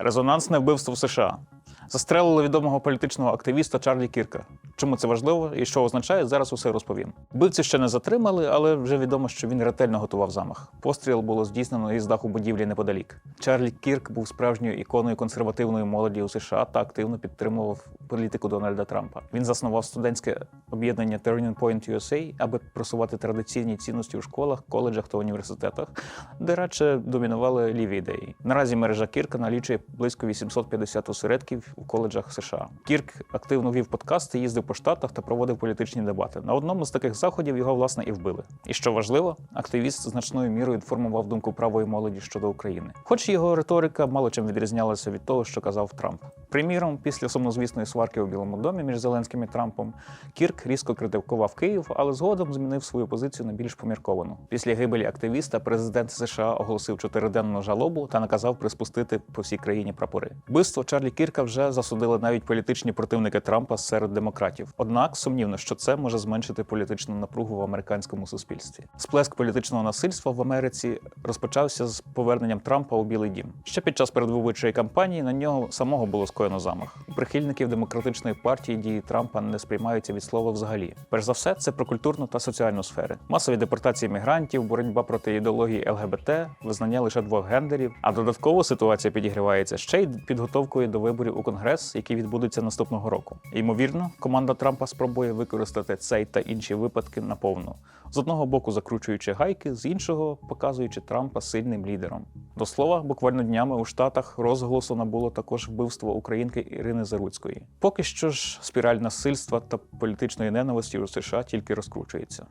Резонансне вбивство в США. Застрелили відомого політичного активіста Чарлі Кірка. Чому це важливо і що означає, зараз усе розповім. Вбивцю ще не затримали, але вже відомо, що він ретельно готував замах. Постріл було здійснено із даху будівлі неподалік. Чарлі Кірк був справжньою іконою консервативної молоді у США та активно підтримував політику Дональда Трампа. Він заснував студентське об'єднання Turning Point USA, аби просувати традиційні цінності у школах, коледжах та університетах, де радше домінували ліві ідеї. Наразі мережа Кірка налічує близько 850 осередків у коледжах США. Кірк активно вів подкасти, їздив по штатах та проводив політичні дебати. На одному з таких заходів його власне і вбили. І що важливо, активіст значною мірою інформував думку правої молоді щодо України. Хоч його риторика мало чим відрізнялася від того, що казав Трамп. Приміром, після сумнозвісної сварки у Білому домі між Зеленським і Трампом, Кірк різко критикував Київ, але згодом змінив свою позицію на більш помірковану. Після гибелі активіста президент США оголосив чотириденну жалобу та наказав приспустити по всій країні прапори. Вбивство Чарлі Кірка вже засудили навіть політичні противники Трампа серед демократів. Однак сумнівно, що це може зменшити політичну напругу в американському суспільстві. Сплеск політичного насильства в Америці розпочався з поверненням Трампа у Білий Дім. Ще під час передвиборчої кампанії на нього самого було скоєно замах. Прихильників демократичної партії дії Трампа не сприймаються від слова взагалі. Перш за все, це про культурну та соціальну сфери. Масові депортації мігрантів, боротьба проти ідеології ЛГБТ, визнання лише двох гендерів. А додатково ситуація підігрівається ще й підготовкою до виборів у конгрес, які відбудуться наступного року. Ймовірно, команда Трампа спробує використати цей та інші випадки наповну. З одного боку закручуючи гайки, з іншого показуючи Трампа сильним лідером. До слова, буквально днями у Штатах розголосу набуло також вбивство українки Ірини Заруцької. Поки що ж спіраль насильства та політичної ненависті у США тільки розкручується.